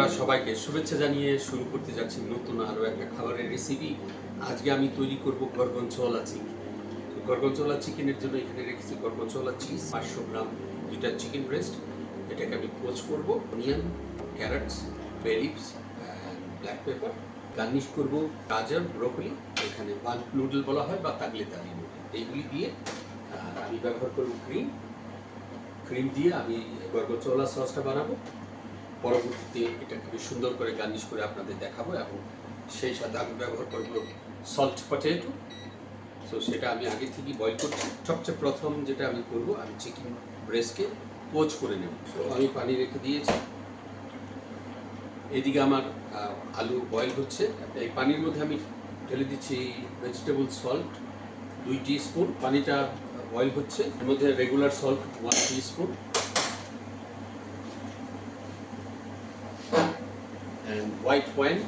বন্ধুরা সবাইকে শুভেচ্ছা জানিয়ে শুরু করতে যাচ্ছি নতুন আরও একটা খাবারের রেসিপি আজকে আমি তৈরি করব গরগনচোলা চিকেন গরগনচোলা চিকেনের জন্য এখানে রেখেছি গরগনচোলা চিজ পাঁচশো গ্রাম দুইটা চিকেন ব্রেস্ট এটাকে আমি পোচ করব onion carrots bay leaves black pepper garnish করব গাজর ব্রোকলি এখানে বান নুডল বলা হয় বা তাগলে তালি নুডল এইগুলি দিয়ে আমি ব্যবহার করব ক্রিম ক্রিম দিয়ে আমি গরগনচোলা সসটা বানাবো। পরবর্তীতে এটা খুবই সুন্দর করে গার্নিশ করে আপনাদের দেখাবো এবং সেই সাথে আমি ব্যবহার করব সল্ট পটেটো সো সেটা আমি আগে থেকেই বয়েল করছি। সবচেয়ে প্রথম যেটা আমি করব, আমি চিকেন ব্রেস্টকে পোচ করে নেব। সো আমি পানি রেখে দিয়েছি। এদিকে আমার আলু বয়েল হচ্ছে। এই পানির মধ্যে আমি ঢেলে দিচ্ছি ভেজিটেবল সল্ট দুই স্পুন পানিটা বয়েল হচ্ছে। এর মধ্যে regular salt one spoon and wine.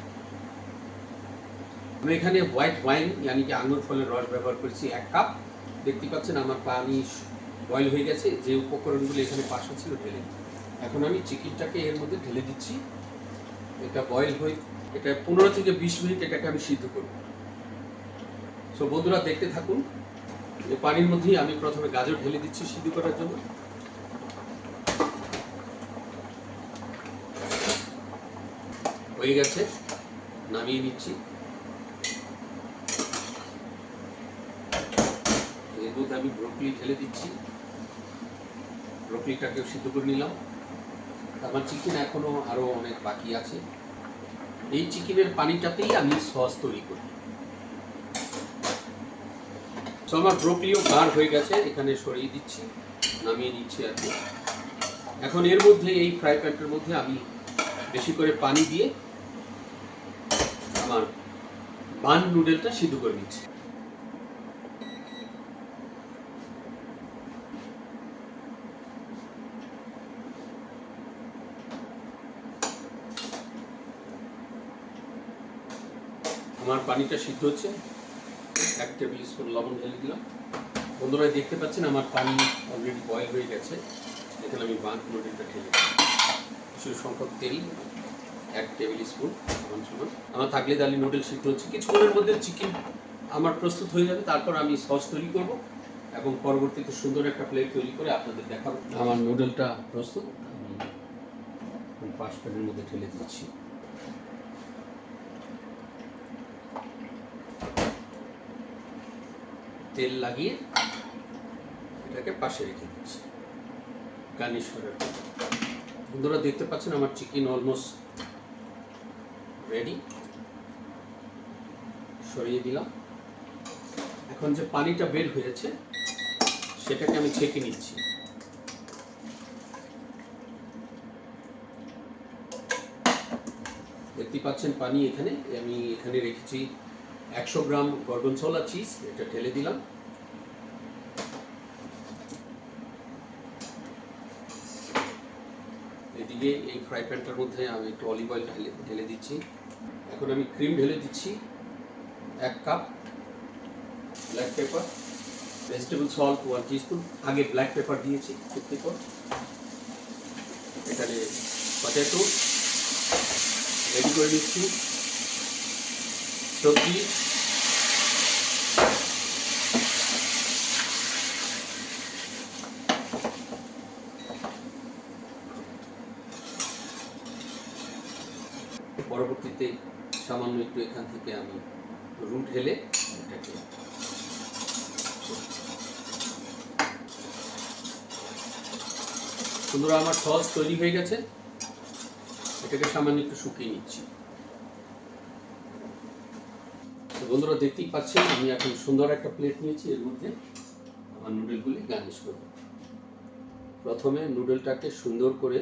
আমি এখানে হোয়াইট ওয়াইন, ইয়ানি কি আঙুর ফলের রস ব্যবহার করেছি এক কাপ। দেখতে পাচ্ছেন আমার পানি বয়েল হয়ে গেছে, যে উপকরণগুলো এখানে পাশে ছিল ঢেলে এখন আমি চিকেনটাকে এর মধ্যে ঢেলে দিচ্ছি। এটা বয়েল হয়ে, এটা পনেরো থেকে বিশ মিনিট এটাকে আমি সিদ্ধ করব। সো বন্ধুরা, দেখতে থাকুন। পানির মধ্যেই আমি প্রথমে গাজর ঢেলে দিচ্ছি সিদ্ধ করার জন্য। হয়ে গেছে। নামিয়ে নিচ্ছি। এর মধ্যে আমি ব্রোকলি ঢেলে দিচ্ছি। ব্রোকলিটাকেও সিদ্ধ করে নিলাম। আমার চিকেন এখনও আরও অনেক বাকি আছে। এই চিকেনের পানিটাতেই আমি সস তৈরি করি। তো আমার ব্রোকলিও গাঢ় হয়ে গেছে, এখানে সরিয়ে দিচ্ছি, নামিয়ে নিচ্ছি আর এখন এর মধ্যে, এই ফ্রাই প্যানটার মধ্যে আমি বেশি করে পানি দিয়ে আমার বান নুডলটা সিদ্ধ করে নিচ্ছি। আমার পানিটা সিদ্ধ হচ্ছে। এক টেবিল স্পুন লবণ ঢেলে দিলাম। বন্ধুরা দেখতে পাচ্ছেন আমার পানি অলরেডি বয়েল হয়ে গেছে। এখানে আমি বান নুডলটা ঢেলে দিলাম। কিছু সংখ্যক তেল এক টেবিল স্পুন সমান সমান আমার থাকলে তাহলে নুডল সিদ্ধ হচ্ছে। কিছুক্ষণের মধ্যে চিকেন আমার প্রস্তুত হয়ে যাবে। তারপর আমি সস তৈরি করব এবং পরবর্তীতে সুন্দর একটা প্লেট তৈরি করে আপনাদের দেখাবো। আমার নুডলটা প্রস্তুত। আমি পাঁচ প্যানের মধ্যে ঢেলে দিচ্ছি। তেল লাগিয়ে এটাকে পাশে রেখে দিচ্ছি। গার্নিশ করার। বন্ধুরা, দেখতে পাচ্ছেন আমার চিকেন অলমোস্ট রেডি সরিয়ে দিলাম। এখন যে পানিটা বের হয়েছে, সেটাকে আমি ছেঁকে নিচ্ছি। দেখতে পাচ্ছেন পানি এখানে। আমি এখানে রেখেছি একশো গ্রাম গর্গনসোলা চিজ এটা ঢেলে দিলাম। এদিকে এই ফ্রাই প্যানটার মধ্যে আমি একটু অলিভ অয়েল ঢেলে ঢেলে দিচ্ছি। এখন আমি ক্রিম ঢেলে দিচ্ছি। এক cup black pepper vegetable salt one teaspoon আগে ব্ল্যাক পেপার দিয়েছি ফিফটি পর এখানে পটেটো রেডি করে নিচ্ছি। সবজি, পরবর্তীতে সামান্য একটু এখান থেকে আমি রুট ঢেলে এটাকে সুন্দর আমার সস তৈরি হয়ে গেছে। এটাকে সামান্য একটু শুকিয়ে নিচ্ছি। বন্ধুরা, দেখতেই পাচ্ছেন, আমি এখন সুন্দর একটা প্লেট নিয়েছি, এর মধ্যে আমার নুডলগুলি গার্নিশ করব। প্রথমে নুডলটাকে সুন্দর করে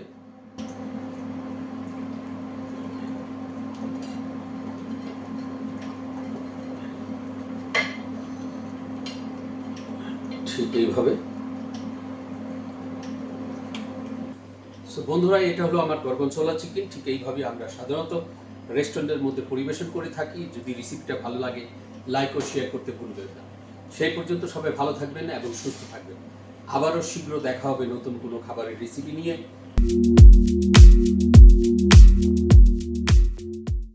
ঠিক এইভাবে। সো বন্ধুরা, এটা হলো আমার গরগনচোলা চিকেন। ঠিক এইভাবে আমরা সাধারণত রেস্টুরেন্টের মধ্যে পরিবেশন করে থাকি। যদি রেসিপিটা ভালো লাগে, লাইক ও শেয়ার করতে ভুলবেন না। সেই পর্যন্ত সবাই ভালো থাকবেন এবং সুস্থ থাকবেন। আবারও শীঘ্র দেখা হবে নতুন কোনো খাবারের রেসিপি নিয়ে।